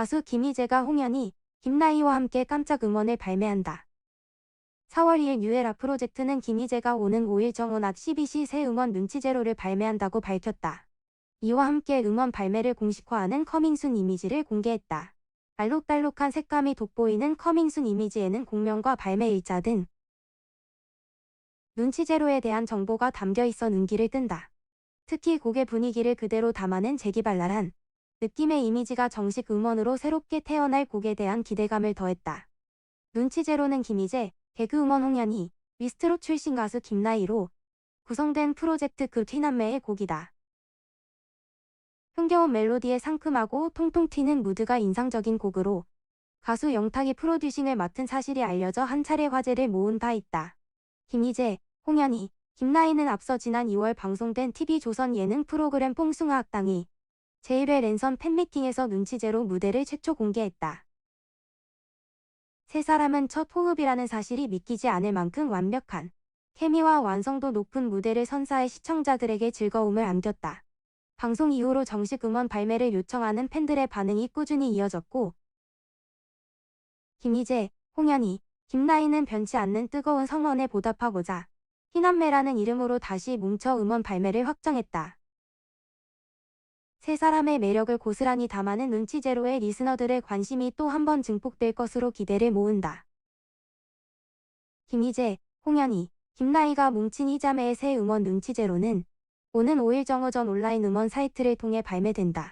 가수 김희재가 홍현희, 김나희와 함께 깜짝 음원을 발매한다. 4월 2일 뉴에라 프로젝트는 김희재가 오는 5일 정원악 12시 새 음원 눈치제로를 발매한다고 밝혔다. 이와 함께 음원 발매를 공식화하는 커밍순 이미지를 공개했다. 알록달록한 색감이 돋보이는 커밍순 이미지에는 공명과 발매 일자 등 눈치제로에 대한 정보가 담겨 있어 눈길을 뜬다. 특히 곡의 분위기를 그대로 담아낸 재기발랄한 느낌의 이미지가 정식 음원으로 새롭게 태어날 곡에 대한 기대감을 더했다. 눈치제로는 김희재, 개그우먼 홍현희, 미스트로 출신 가수 김나희로 구성된 프로젝트 그 튀남매의 곡이다. 흥겨운 멜로디에 상큼하고 통통 튀는 무드가 인상적인 곡으로 가수 영탁이 프로듀싱을 맡은 사실이 알려져 한 차례 화제를 모은 바 있다. 김희재, 홍현희, 김나희는 앞서 지난 2월 방송된 TV조선 예능 프로그램 뽕숭아 학당이 제1회 랜선 팬미팅에서 눈치제로 무대를 최초 공개했다. 세 사람은 첫 호흡이라는 사실이 믿기지 않을 만큼 완벽한 케미와 완성도 높은 무대를 선사해 시청자들에게 즐거움을 안겼다. 방송 이후로 정식 음원 발매를 요청하는 팬들의 반응이 꾸준히 이어졌고 김희재, 홍현희, 김나희는 변치 않는 뜨거운 성원에 보답하고자 희남매라는 이름으로 다시 뭉쳐 음원 발매를 확정했다. 세 사람의 매력을 고스란히 담아낸 눈치제로의 리스너들의 관심이 또 한 번 증폭될 것으로 기대를 모은다. 김희재, 홍현희, 김나희가 뭉친 이자매의 새 음원 눈치제로는 오는 5일 정오전 온라인 음원 사이트를 통해 발매된다.